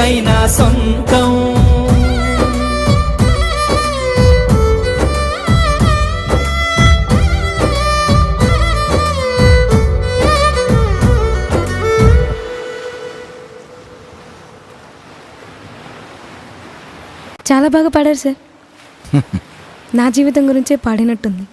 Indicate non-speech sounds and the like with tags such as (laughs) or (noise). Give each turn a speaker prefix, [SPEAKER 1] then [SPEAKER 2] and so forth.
[SPEAKER 1] ఎవరికైనా సొంతం.
[SPEAKER 2] చాలా బాగా పాడారు సార్. (laughs) నా జీవితం గురించే పాడినట్టుంది.